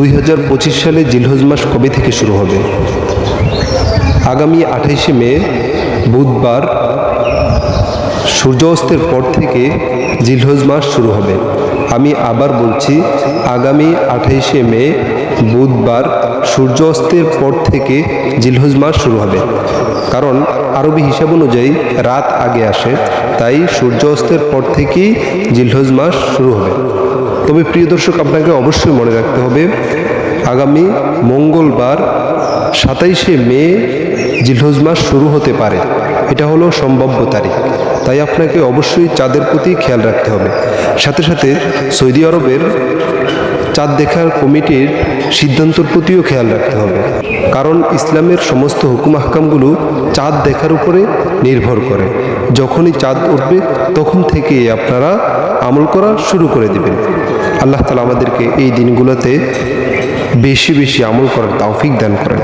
দুই হাজার পঁচিশ সালে জিলহজ মাস কবে থেকে শুরু হবে? আগামী আঠাইশে মে, বুধবার সূর্য অস্তের পর থেকে জিলহজ মাস শুরু হবে। আমি আবার বলছি, আগামী আঠাইশে মে, বুধবার সূর্য অস্তের পর থেকে জিলহজ মাস শুরু হবে। কারণ আরবি হিসাব অনুযায়ী রাত আগে আসে, তাই সূর্য অস্তের পর থেকেই জিলহজ মাস শুরু হবে। তবে প্রিয় দর্শক, আপনাকে অবশ্যই মনে রাখতে হবে, আগামী মঙ্গলবার সাতাইশে মে জিলহজ মাস শুরু হতে পারে। এটা হলো সম্ভাব্য তারিখ। তাই আপনাকে অবশ্যই চাঁদের প্রতি খেয়াল রাখতে হবে। সাথে সাথে সৌদি আরবের চাঁদ দেখার কমিটির সিদ্ধান্তর প্রতিও খেয়াল রাখতে হবে। কারণ ইসলামের সমস্ত হুকুম হাকামগুলো চাঁদ দেখার উপরে নির্ভর করে। যখনই চাঁদ উঠবে, তখন থেকে আপনারা আমল করা শুরু করে দিবেন। আল্লাহ তালা আমাদেরকে এই দিনগুলোতে বেশি বেশি আমল করার তৌফিক দান করেন।